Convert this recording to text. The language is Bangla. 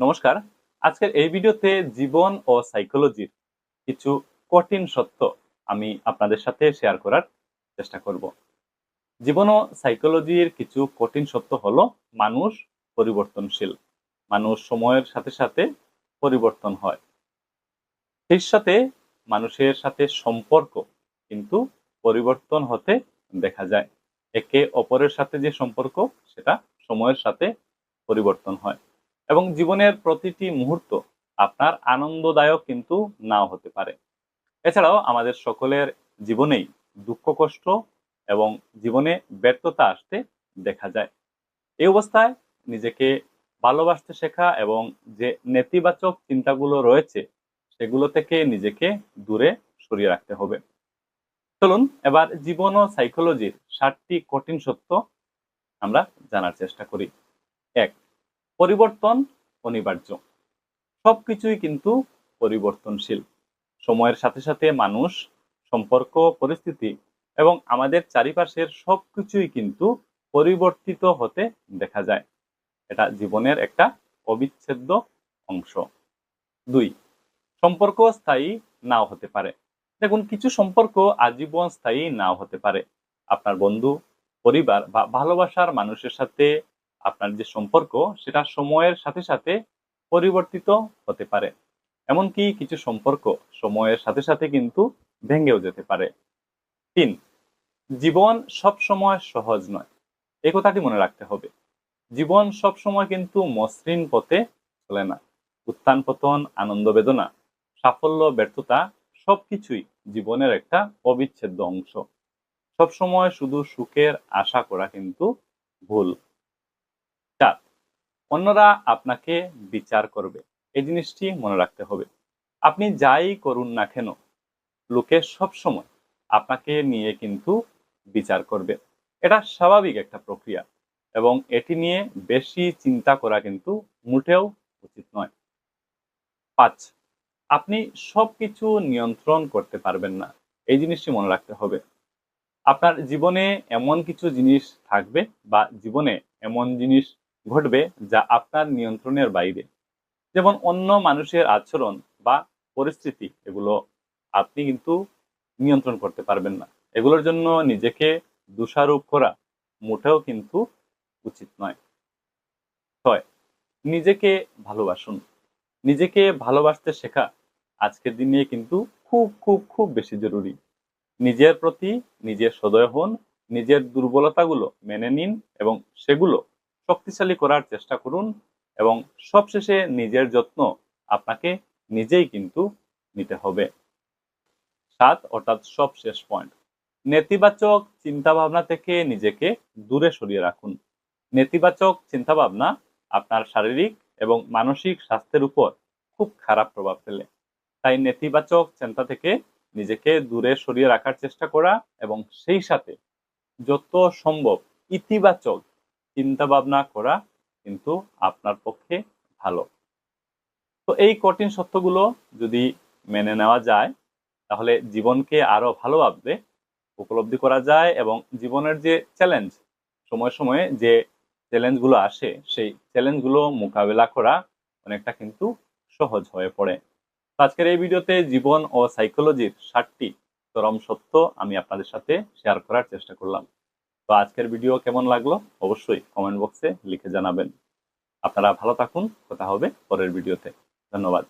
নমস্কার। আজকের এই ভিডিওতে জীবন ও সাইকোলজির কিছু কঠিন সত্য আমি আপনাদের সাথে শেয়ার করার চেষ্টা করব। জীবন ও সাইকোলজির কিছু কঠিন সত্য হলো মানুষ পরিবর্তনশীল। মানুষ সময়ের সাথে সাথে পরিবর্তন হয়। সেই সাথে মানুষের সাথে সম্পর্ক কিন্তু পরিবর্তন হতে দেখা যায়। একে অপরের সাথে যে সম্পর্ক, সেটা সময়ের সাথে পরিবর্তন হয়। এবং জীবনের প্রতিটি মুহূর্ত আপনার আনন্দদায়ক কিন্তু নাও হতে পারে। এছাড়াও আমাদের সকলের জীবনেই দুঃখ, কষ্ট এবং জীবনে ব্যর্থতা আসতে দেখা যায়। এই অবস্থায় নিজেকে ভালোবাসতে শেখা এবং যে নেতিবাচক চিন্তাগুলো রয়েছে, সেগুলো থেকে নিজেকে দূরে সরিয়ে রাখতে হবে। চলুন এবার জীবন ও সাইকোলজির ষাটটি কঠিন সত্য আমরা জানার চেষ্টা করি। এক পরিবর্তন অনিবার্য। সবকিছুই কিন্তু পরিবর্তনশীল। সময়ের সাথে সাথে মানুষ, সম্পর্ক, পরিস্থিতি এবং আমাদের চারিপাশের সবকিছুই কিন্তু পরিবর্তিত হতে দেখা যায়। এটা জীবনের একটা অবিচ্ছেদ্য অংশ। দুই, সম্পর্ক স্থায়ী নাও হতে পারে। দেখুন, কিছু সম্পর্ক আজীবন স্থায়ী নাও হতে পারে। আপনার বন্ধু, পরিবার বা ভালোবাসার মানুষের সাথে আপনার যে সম্পর্ক, সেটা সময়ের সাথে সাথে পরিবর্তিত হতে পারে। এমনকি কিছু সম্পর্ক সময়ের সাথে সাথে কিন্তু ভেঙেও যেতে পারে। তিন, জীবন সব সময় সহজ নয়। এই কথাটি মনে রাখতে হবে। জীবন সব সময় কিন্তু মসৃণ পথে চলে না। উত্থান পতন, আনন্দ বেদনা, সাফল্য, ব্যর্থতা সবকিছুই জীবনের একটা অবিচ্ছেদ্য অংশ। সবসময় শুধু সুখের আশা করা কিন্তু ভুল। অন্যরা আপনাকে বিচার করবে। এই জিনিসটি মনে রাখতে হবে। আপনি যাই করুন না কেন, লোকে সবসময় আপনাকে নিয়ে কিন্তু বিচার করবে। এটা স্বাভাবিক একটা প্রক্রিয়া এবং এটি নিয়ে বেশি চিন্তা করা কিন্তু মোটেও উচিত নয়। পাঁচ, আপনি সবকিছু নিয়ন্ত্রণ করতে পারবেন না। এই জিনিসটি মনে রাখতে হবে। আপনার জীবনে এমন কিছু জিনিস থাকবে বা জীবনে এমন জিনিস ঘটবে যা আপনার নিয়ন্ত্রণের বাইরে। যেমন অন্য মানুষের আচরণ বা পরিস্থিতি, এগুলো আপনি কিন্তু নিয়ন্ত্রণ করতে পারবেন না। এগুলোর জন্য নিজেকে দোষারোপ করা মোটেও কিন্তু উচিত নয়। ছয়, নিজেকে ভালোবাসুন। নিজেকে ভালোবাসতে শেখা আজকের দিনে কিন্তু খুব খুব খুব বেশি জরুরি। নিজের প্রতি নিজের সদয় হন, নিজের দুর্বলতাগুলো মেনে নিন এবং সেগুলো শক্তিশালী করার চেষ্টা করুন এবং সবশেষে নিজের যত্ন আপনাকে নিজেই কিন্তু নিতে হবে। সাত, অর্থাৎ সব শেষ পয়েন্ট। নেতিবাচক চিন্তাভাবনা থেকে নিজেকে দূরে সরিয়ে রাখুন। নেতিবাচক চিন্তাভাবনা আপনার শারীরিক এবং মানসিক স্বাস্থ্যের উপর খুব খারাপ প্রভাব ফেলে। তাই নেতিবাচক চিন্তা থেকে নিজেকে দূরে সরিয়ে রাখার চেষ্টা করা এবং সেই সাথে যত সম্ভব ইতিবাচক চিন্তা ভাবনা করা কিন্তু আপনার পক্ষে ভালো। তো এই কঠিন সত্যগুলো যদি মেনে নেওয়া যায়, তাহলে জীবনকে আরও ভালোভাবে উপলব্ধি করা যায় এবং জীবনের যে চ্যালেঞ্জ সময় সময়ে যে চ্যালেঞ্জগুলো আসে, সেই চ্যালেঞ্জগুলো মোকাবেলা করা অনেকটা কিন্তু সহজ হয়ে পড়ে। আজকের এই ভিডিওতে জীবন ও সাইকোলজির ষাটটি চরম সত্য আমি আপনাদের সাথে শেয়ার করার চেষ্টা করলাম। তো আজকের ভিডিও কেমন লাগল? অবশ্যই কমেন্ট বক্সে লিখে জানাবেন। আপনারা ভালো থাকুন। কথা হবে পরের ভিডিওতে। ধন্যবাদ।